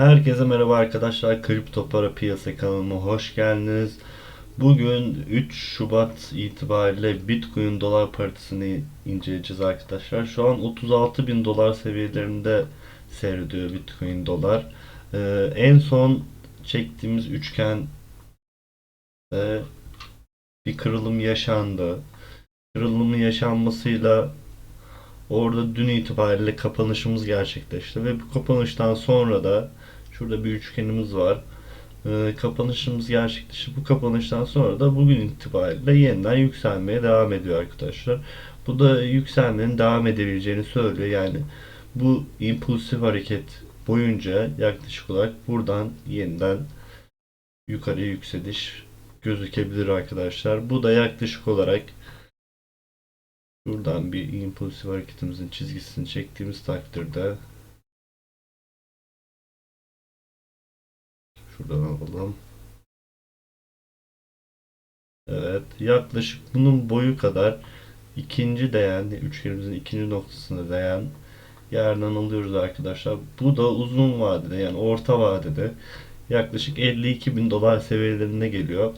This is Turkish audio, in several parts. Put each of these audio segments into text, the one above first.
Herkese merhaba arkadaşlar. Kripto Para Piyasa kanalıma hoş geldiniz. Bugün 3 Şubat itibariyle Bitcoin dolar paritesini inceleyeceğiz arkadaşlar. Şu an 36 bin dolar seviyelerinde seyrediyor Bitcoin dolar. Ee, en son çektiğimiz üçgen e, bir kırılım yaşandı. Kırılımın yaşanmasıyla Orada dün itibariyle kapanışımız gerçekleşti ve bu kapanıştan sonra da şurada bir üçgenimiz var. Ee, kapanışımız gerçekleşti. Bu kapanıştan sonra da bugün itibariyle yeniden yükselmeye devam ediyor arkadaşlar. Bu da yükselmenin devam edebileceğini söylüyor. Yani bu impulsif hareket boyunca yaklaşık olarak buradan yeniden yukarı yükseliş gözükebilir arkadaşlar. Bu da yaklaşık olarak Buradan bir impulsif hareketimizin çizgisini çektiğimiz takdirde şuradan alalım. Evet, yaklaşık bunun boyu kadar ikinci değen, üçgenimizin ikinci noktasına değen yerden alıyoruz arkadaşlar. Bu da uzun vadede yani orta vadede yaklaşık 52 bin dolar seviyelerine geliyor.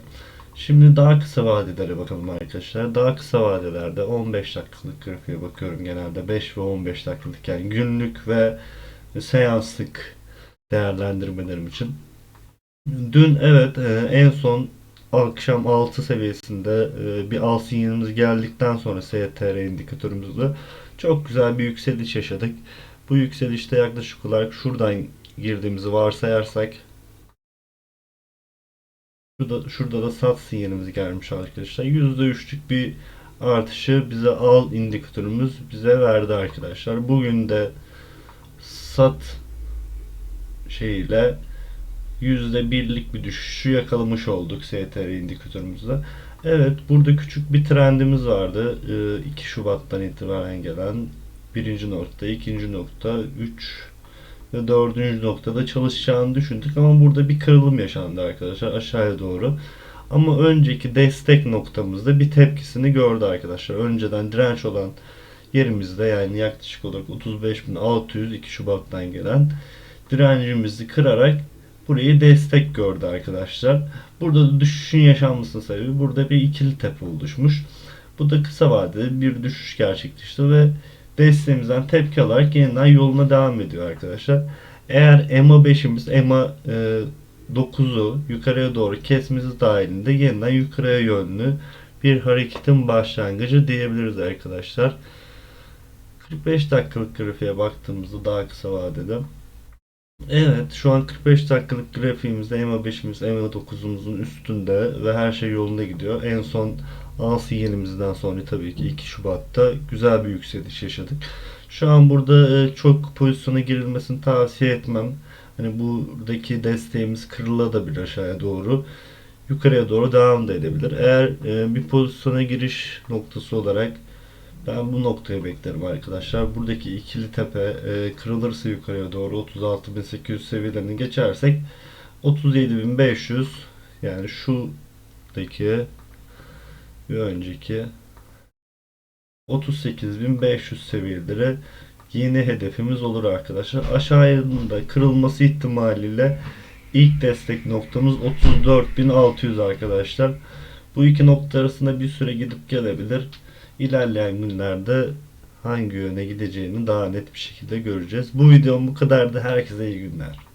Şimdi daha kısa vadelere bakalım arkadaşlar. Daha kısa vadelerde 15 dakikalık grafiğe bakıyorum genelde. 5 ve 15 dakikalık yani günlük ve seanslık değerlendirmelerim için. Dün evet e, en son akşam 6 seviyesinde e, bir al sinyalimiz geldikten sonra STR indikatörümüzde çok güzel bir yükseliş yaşadık. Bu yükselişte yaklaşık olarak şuradan girdiğimizi varsayarsak Şurada, şurada da sat sinyalimiz gelmiş arkadaşlar. %3'lük bir artışı bize al indikatörümüz bize verdi arkadaşlar. Bugün de sat şeyiyle %1'lik bir düşüşü yakalamış olduk STR indikatörümüzde. Evet burada küçük bir trendimiz vardı. 2 Şubat'tan itibaren gelen birinci nokta, ikinci nokta, 3 ve dördüncü noktada çalışacağını düşündük ama burada bir kırılım yaşandı arkadaşlar aşağıya doğru. Ama önceki destek noktamızda bir tepkisini gördü arkadaşlar. Önceden direnç olan yerimizde yani yaklaşık olarak 35.600 2 Şubat'tan gelen direncimizi kırarak burayı destek gördü arkadaşlar. Burada da düşüşün yaşanmasının sebebi burada bir ikili tepe oluşmuş. Bu da kısa vadede bir düşüş gerçekleşti ve desteğimizden tepki alarak yeniden yoluna devam ediyor arkadaşlar. Eğer EMA 5'imiz EMA e, 9'u yukarıya doğru kesmesi dahilinde yeniden yukarıya yönlü bir hareketin başlangıcı diyebiliriz arkadaşlar. 45 dakikalık grafiğe baktığımızda daha kısa vadede Evet şu an 45 dakikalık grafiğimizde EMA 5'imiz EMA 9'umuzun üstünde ve her şey yolunda gidiyor. En son al sinyalimizden sonra tabii ki 2 Şubat'ta güzel bir yükseliş yaşadık. Şu an burada e, çok pozisyona girilmesini tavsiye etmem. Hani buradaki desteğimiz kırılabilir aşağıya doğru. Yukarıya doğru devam da edebilir. Eğer e, bir pozisyona giriş noktası olarak ben bu noktayı beklerim arkadaşlar. Buradaki ikili tepe e, kırılırsa yukarıya doğru 36.800 seviyelerini geçersek 37.500 yani şuradaki bir önceki 38.500 seviyeleri yeni hedefimiz olur arkadaşlar. Aşağıda kırılması ihtimaliyle ilk destek noktamız 34.600 arkadaşlar. Bu iki nokta arasında bir süre gidip gelebilir. İlerleyen günlerde hangi yöne gideceğini daha net bir şekilde göreceğiz. Bu videom bu kadardı. Herkese iyi günler.